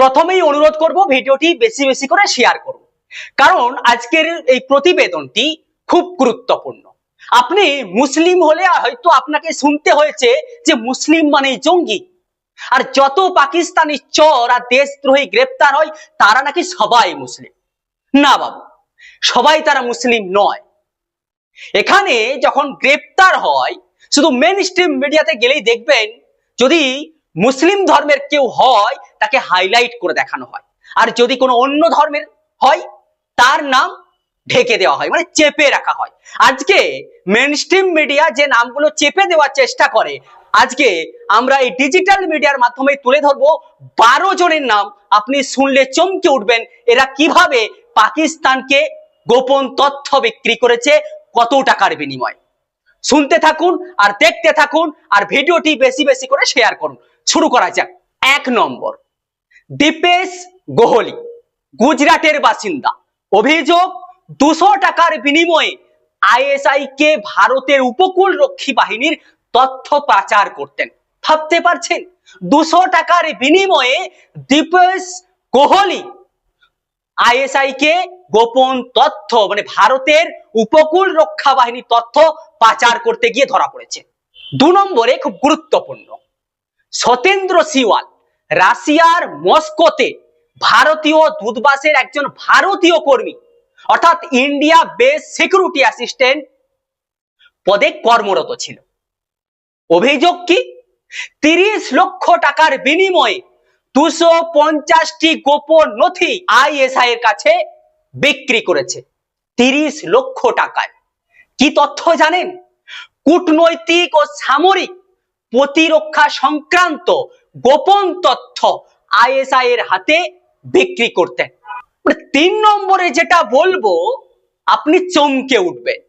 প্রথমেই অনুরোধ করব ভিডিওটি বেশি বেশি করে শেয়ার করুন। কারণ আজকের এই প্রতিবেদনটি খুব গুরুত্বপূর্ণ। আপনি মুসলিম হলে হয়তো আপনাকে শুনতে হয়েছে যে মুসলিম মানে জঙ্গি। আর যত পাকিস্তানি চর আর দেশদ্রোহী গ্রেপ্তার হয়, তারা নাকি সবাই মুসলিম। না বাবু, সবাই তারা মুসলিম নয়। এখানে যখন গ্রেপ্তার হয়, শুধু মেন স্ট্রিম মিডিয়াতে গেলেই দেখবেন, যদি মুসলিম ধর্মের কেউ হয়, তাকে হাইলাইট করে দেখানো হয়। আর যদি কোনো অন্য ধর্মের হয়, তার নাম ঢেকে দেওয়া হয় মানে চেপে রাখা হয়। আজকে মেন মিডিয়া যে নামগুলো চেপে দেওয়ার চেষ্টা করে, আজকে আমরা এই ডিজিটাল মিডিয়ার মাধ্যমে তুলে ধরবো, বারো জনের নাম আপনি শুনলে চমকে উঠবেন, এরা কীভাবে পাকিস্তানকে গোপন তথ্য বিক্রি করেছে, কত টাকার বিনিময়। শুনতে থাকুন আর দেখতে থাকুন, আর ভিডিওটি বেশি বেশি করে শেয়ার করুন। শুরু করা যাক। এক নম্বর, দীপেশ গোহলি, গুজরাটের বাসিন্দা। অভিযোগ, দুশো টাকার বিনিময়ে আইএসআই কে ভারতের উপকূল রক্ষী বাহিনীর তথ্য পাচার করতেন। ভাবতে পারছেন? দুশো টাকার বিনিময়ে দীপেশ কোহলি আইএসআই কে গোপন তথ্য মানে ভারতের উপকূল রক্ষা বাহিনীর তথ্য পাচার করতে গিয়ে ধরা পড়েছে। দু নম্বরে খুব গুরুত্বপূর্ণ সতেন্দ্র সিওয়াল, রাশিয়ার মস্কোতে ভারতীয় দূতাবাসের একজন ভারতীয় কর্মী, অর্থাৎ ইন্ডিয়া বেস সিকিউরিটি অ্যাসিস্ট্যান্ট পদে কর্মরত ছিল। অভিযোগ কি? তিরিশ লক্ষ টাকার বিনিময়ে দুশো পঞ্চাশটি গোপন নথি আইএসআই এর কাছে বিক্রি করেছে। তিরিশ লক্ষ টাকায়। কি তথ্য জানেন? কূটনৈতিক ও সামরিক প্রতিরক্ষা সংক্রান্ত গোপন তথ্য আইএসআই এর হাতে বিক্রি করতেন মানে তিন নম্বরে যেটা বলব, আপনি চমকে উঠবেন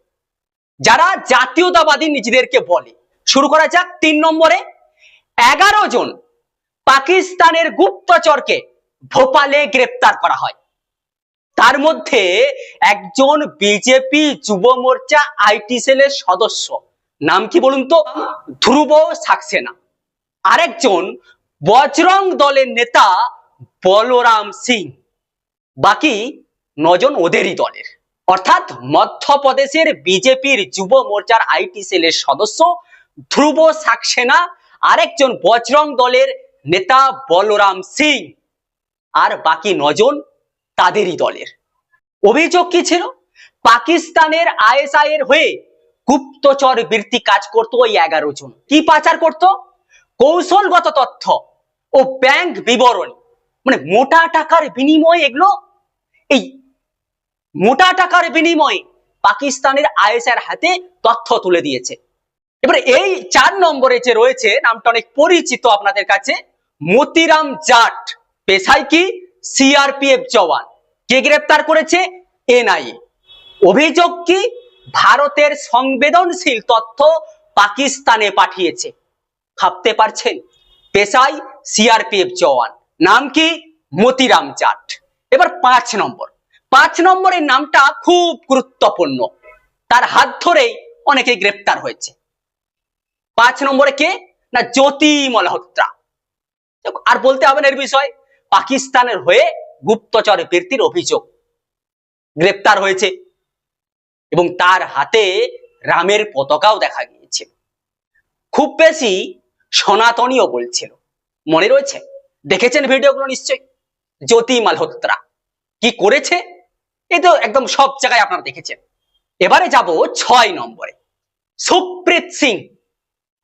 যারা জাতীয়তাবাদী নিজেদেরকে বলে। শুরু করা যাক তিন নম্বরে। এগারো জন পাকিস্তানের গুপ্তচরকে ভোপালে গ্রেপ্তার করা হয়। তার মধ্যে একজন বিজেপি যুব মোর্চা আইটি সেলের সদস্য। নাম কি বলুন তো? ধ্রুব সাক্সেনা। আরেকজন বজরং দলের নেতা বলরাম সিং। বাকি নজন ওদেরই দলের। অর্থাৎ মধ্যপ্রদেশের বিজেপির যুব মোর্চার আইটি সেলের সদস্য ধ্রুব সাক্সেনা, আরেকজন বজরং দলের নেতা বলরাম সিং। আর বাকি নজন তাদেরই দলের। অভিযোগ কি ছিল? পাকিস্তানের আইএসআই এর হয়ে গুপ্তচর বৃত্তি কাজ করতো ওই এগারো জন। কি পাচার করত? কৌশলগত তথ্য ও ব্যাংক বিবরণী। মানে মোটা টাকার বিনিময়ে এগুলো, এই মোটা টাকার বিনিময়ে পাকিস্তানের আইএসআই এর হাতে তথ্য তুলে দিয়েছে। এবারে এই চার নম্বরে যে রয়েছে, নামটা অনেক পরিচিত আপনাদের কাছে, মতিরাম জাট, পেশায় কি? সিআরপিএফ জওয়ান। কে গ্রেপ্তার করেছে? এনআইএ। অভিযোগ কি? ভারতের সংবেদনশীল তথ্য পাকিস্তানে পাঠিয়েছে। ভাবতে পারছেন? পেশায় সিআরপিএফ জওয়ান। নাম কি? মতিরাম জাট এবার পাঁচ নম্বর। পাঁচ নম্বরের নামটা খুব গুরুত্বপূর্ণ। তার হাত ধরেই অনেকে গ্রেপ্তার হয়েছে। পাঁচ নম্বরে কে? না জ্যোতি মালহোত্রা আর বলতে হবে না এর বিষয়। পাকিস্তানের হয়ে গুপ্তচর বৃত্তির অভিযোগ। গ্রেপ্তার হয়েছে। এবং তার হাতে রামের পতাকাও দেখা গিয়েছিল। খুব বেশি সনাতনীও বলছিল। মনে রয়েছে? দেখেছেন ভিডিওগুলো নিশ্চয়ই? জ্যোতি মালহোত্রা। কি করেছে? এই তো একদম সব জায়গায় আপনারা দেখেছেন। এবারে যাব ছয় নম্বরে। সুপ্রীত সিং,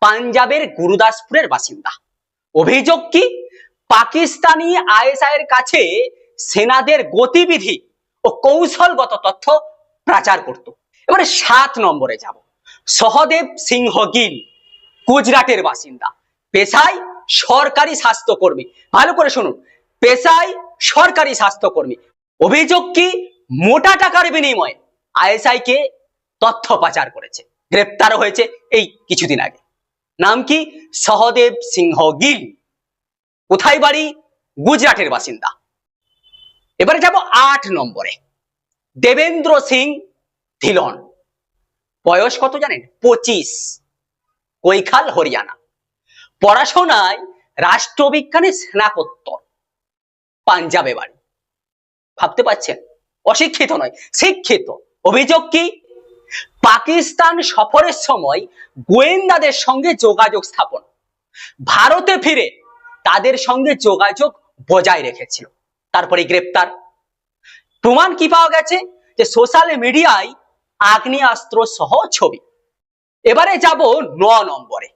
পাঞ্জাবের গুরুদাসপুরের বাসিন্দা। অভিযোগ কি? পাকিস্তানি আইএসআই এর কাছে সেনাদের গতিবিধি ও কৌশলগত তথ্য প্রচার করত। এবারে সাত নম্বরে যাব। সহদেব সিংহ গিল, গুজরাটের বাসিন্দা। পেশায় সরকারি স্বাস্থ্যকর্মী। ভালো করে শুনুন, পেশায় সরকারি স্বাস্থ্যকর্মী। অভিযোগ কি? মোটা টাকার বিনিময়ে আইএসআই কে তথ্য পাচার করেছে, গ্রেপ্তার হয়েছে এই কিছুদিন আগে। নাম কি? সহদেব সিংহ গিল, কোথায় বাড়ি? গুজরাটের বাসিন্দা। এবারে যাব আট নম্বরে। দেবেন্দ্র সিং ধিলন। বয়স কত জানেন? পঁচিশ। কৈখাল, হরিয়ানা। পড়াশোনায় রাষ্ট্রবিজ্ঞানে স্নাতকোত্তর। পাঞ্জাবে বাড়ি। ভাবতে পারছেন? অশিক্ষিত নয়, শিক্ষিত। অভিযোগ কি? পাকিস্তান সফরের সময় গোয়েন্দাদের সঙ্গে যোগাযোগ স্থাপন। ভারতে ফিরে তাদের সঙ্গে যোগাযোগ বজায় রেখেছিল। তারপরে গ্রেপ্তার। প্রমাণ কি পাওয়া গেছে? যে সোশ্যাল মিডিয়ায় আগ্নেয়াস্ত্র সহ ছবি। এবারে যাব ন নম্বরে।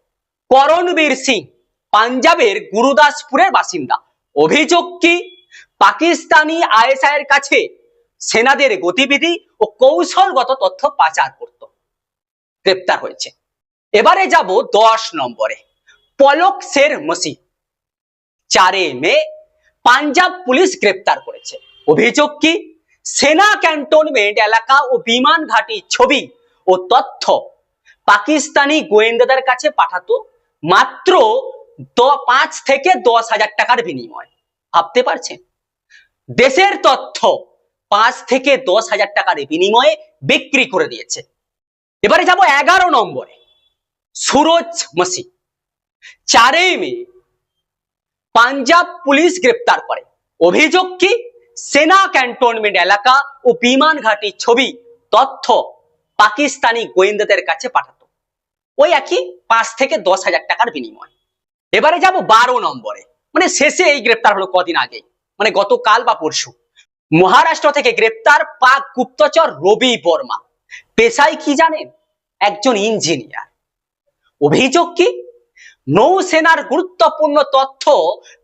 করণবীর সিং, পাঞ্জাবের গুরুদাসপুরের বাসিন্দা। অভিযোগ কি? পাকিস্তানি আইএসআই এর কাছে সেনাদের গতিবিধি ও কৌশলগত তথ্য পাচার করত। গ্রেপ্তার হয়েছে। এবারে যাব দশ নম্বরে। পলক শের মসি। চারে মে, পাঞ্জাব পুলিশ গ্রেপ্তার করেছে। অভিযোগ কি? সেনা ক্যান্টনমেন্ট এলাকা ও বিমান ঘাঁটির ছবি ও তথ্য। পাকিস্তানি গোয়েন্দাদের কাছে পাঠাতো মাত্র পাঁচ থেকে দশ হাজার টাকার বিনিময়। ভাবতে পারছেন? দেশের তথ্য পাঁচ থেকে দশ হাজার টাকার বিনিময়ে বিক্রি করে দিয়েছে। এবারে যাব এগারো নম্বরে। সুরজ মসি চারই মে, পাঞ্জাব পুলিশ গ্রেপ্তার করে। অভিযোগ কি? সেনা ক্যান্টনমেন্ট এলাকা ও বিমান ঘাটির ছবি, তথ্য পাকিস্তানি গোয়েন্দাদের কাছে পাঠাতো। ওই একই পাঁচ থেকে দশ হাজার টাকার বিনিময়। এবারে যাব বারো নম্বরে। মানে শেষে এই গ্রেপ্তার হলো কদিন আগে। মানে গতকাল বা পরশু। মহারাষ্ট্র থেকে গ্রেপ্তার পাক গুপ্তচর রবি বর্মা। পেশায় কি জানেন? একজন ইঞ্জিনিয়ার। অভিযোগ কি? নৌসেনার গুরুত্বপূর্ণ তথ্য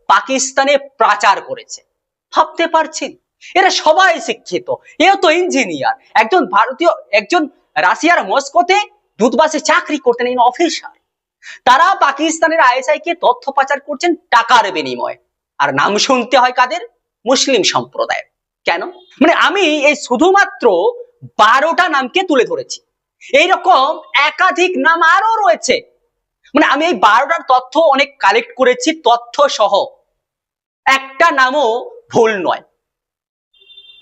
পাকিস্তানে পাচার করেছে। ভাবতে পারছেন? এরা সবাই শিক্ষিত। এও তো ইঞ্জিনিয়ার একজন ভারতীয়, একজন রাশিয়ার মস্কোতে দূতাবাসে চাকরি করতেন এই অফিসার তারা পাকিস্তানের আইএসআই কে তথ্য পাচার করছেন টাকার বিনিময়ে। আর নাম শুনতে হয় কাদের? মুসলিম সম্প্রদায়ের। কেন? মানে আমি এই শুধুমাত্র বারোটা নামকে তুলে ধরেছি। এইরকম একাধিক নাম আরও রয়েছে। মানে আমি এই বারোটার তথ্য অনেক কালেক্ট করেছি, তথ্য সহ। একটা নামও ভুল নয়।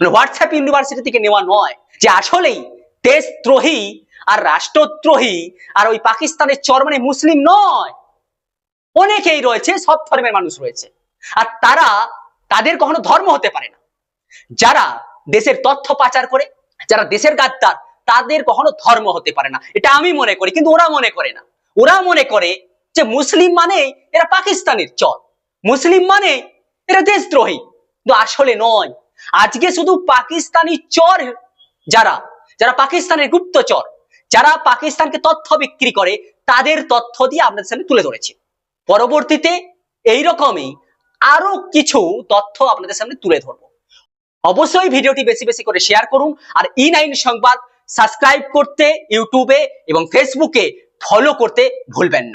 মানে হোয়াটসঅ্যাপ ইউনিভার্সিটি থেকে নেওয়া নয় যে আসলেই দেশদ্রোহী আর রাষ্ট্রদ্রোহী আর ওই পাকিস্তানের চর মানে মুসলিম নয়। অনেকেই রয়েছে, সব ধর্মের মানুষ রয়েছে। আর তারা, তাদের কখনো ধর্ম হতে পারে না। যারা দেশের তথ্য পাচার করে, যারা দেশের গাদ্দার, তাদের কখনো ধর্ম হতে পারে না। এটা আমি মনে করি, কিন্তু ওরা মনে করে না। ওরা মনে করে যে মুসলিম মানে এরা পাকিস্তানের চর। মুসলিম মানে এরা দেশদ্রোহী। কিন্তু আসলে নয়। আজকে শুধু পাকিস্তানি চর যারা যারা পাকিস্তানের গুপ্তচর যারা পাকিস্তানকে তথ্য বিক্রি করে, তাদের তথ্য দিয়ে আপনাদের সামনে তুলে ধরেছি। পরবর্তীতে এই রকমই আরও কিছু তথ্য আপনাদের সামনে তুলে ধরবো। অবশ্যই ভিডিওটি বেশি বেশি করে শেয়ার করুন আর ই নাইন সংবাদ সাবস্ক্রাইব করতে, ইউটিউবে এবং ফেসবুকে ফলো করতে ভুলবেন না।